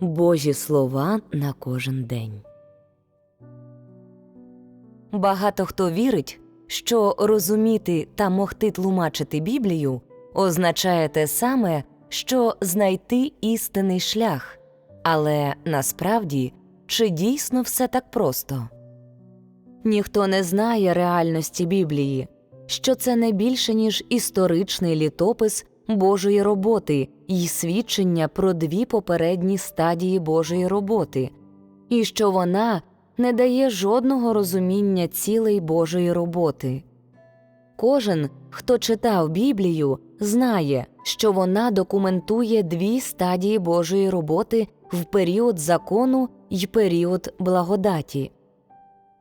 Божі слова на кожен день. Багато хто вірить, що розуміти та могти тлумачити Біблію означає те саме, що знайти істинний шлях. Але насправді чи дійсно все так просто? Ніхто не знає реальності Біблії, що це не більше ніж історичний літопис Божої роботи і свідчення про дві попередні стадії Божої роботи, і що вона не дає жодного розуміння цілей Божої роботи. Кожен, хто читав Біблію, знає, що вона документує дві стадії Божої роботи в період закону й період благодаті.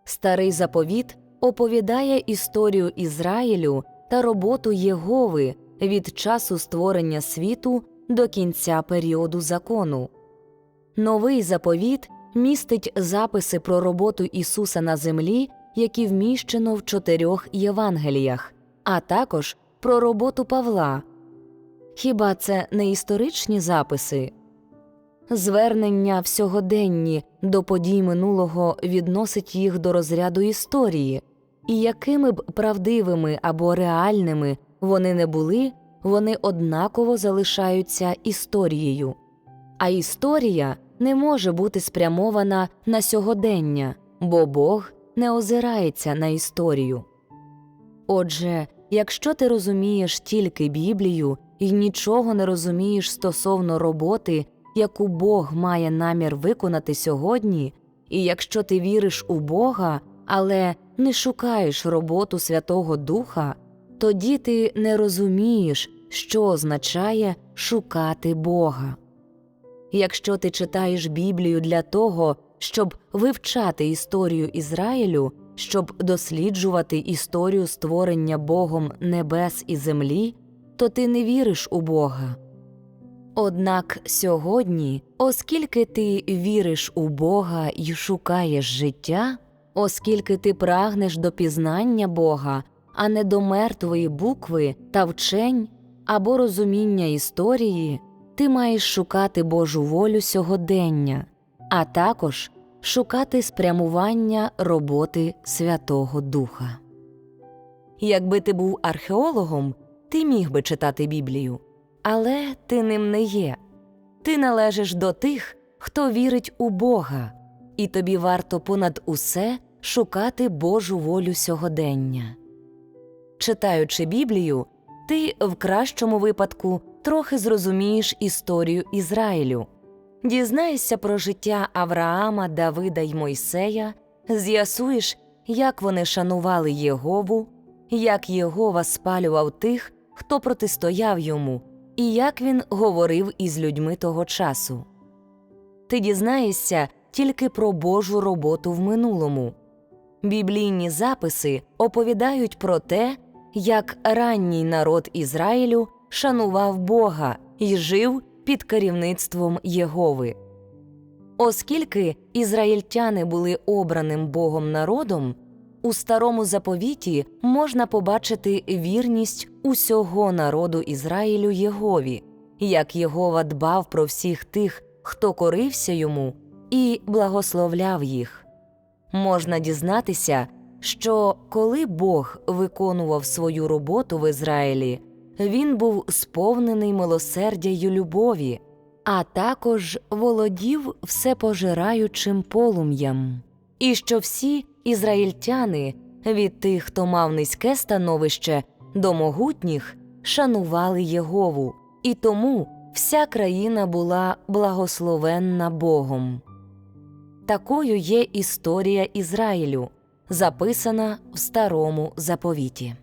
Старий заповіт оповідає історію Ізраїлю та роботу Єгови від часу створення світу до кінця періоду закону. Новий заповіт містить записи про роботу Ісуса на землі, які вміщено в чотирьох Євангеліях, а також про роботу Павла. Хіба це не історичні записи? Звернення в сьогоденні до подій минулого відносить їх до розряду історії, і якими б правдивими або реальними вони не були, вони однаково залишаються історією. А історія не може бути спрямована на сьогодення, бо Бог не озирається на історію. Отже, якщо ти розумієш тільки Біблію і нічого не розумієш стосовно роботи, яку Бог має намір виконати сьогодні, і якщо ти віриш у Бога, але не шукаєш роботу Святого Духа, тоді ти не розумієш, що означає шукати Бога. Якщо ти читаєш Біблію для того, щоб вивчати історію Ізраїлю, щоб досліджувати історію створення Богом небес і землі, то ти не віриш у Бога. Однак сьогодні, оскільки ти віриш у Бога і шукаєш життя, оскільки ти прагнеш до пізнання Бога, а не до мертвої букви та вчень або розуміння історії, ти маєш шукати Божу волю сьогодення, а також шукати спрямування роботи Святого Духа. Якби ти був археологом, ти міг би читати Біблію, але ти ним не є. Ти належиш до тих, хто вірить у Бога, і тобі варто понад усе шукати Божу волю сьогодення. Читаючи Біблію, ти в кращому випадку трохи зрозумієш історію Ізраїлю, дізнаєшся про життя Авраама, Давида й Мойсея, з'ясуєш, як вони шанували Єгову, як Єгова спалював тих, хто протистояв йому, і як він говорив із людьми того часу. Ти дізнаєшся тільки про Божу роботу в минулому. Біблійні записи оповідають про те, як ранній народ Ізраїлю шанував Бога і жив під керівництвом Єгови. Оскільки ізраїльтяни були обраним Богом народом, у старому заповіті можна побачити вірність усього народу Ізраїлю Єгові, як Єгова дбав про всіх тих, хто корився йому, і благословляв їх. Можна дізнатися, що коли Бог виконував свою роботу в Ізраїлі, він був сповнений милосердя й любові, а також володів всепожираючим полум'ям, і що всі ізраїльтяни від тих, хто мав низьке становище, до могутніх шанували Єгову, і тому вся країна була благословенна Богом. Такою є історія Ізраїлю, записана в старому заповіті.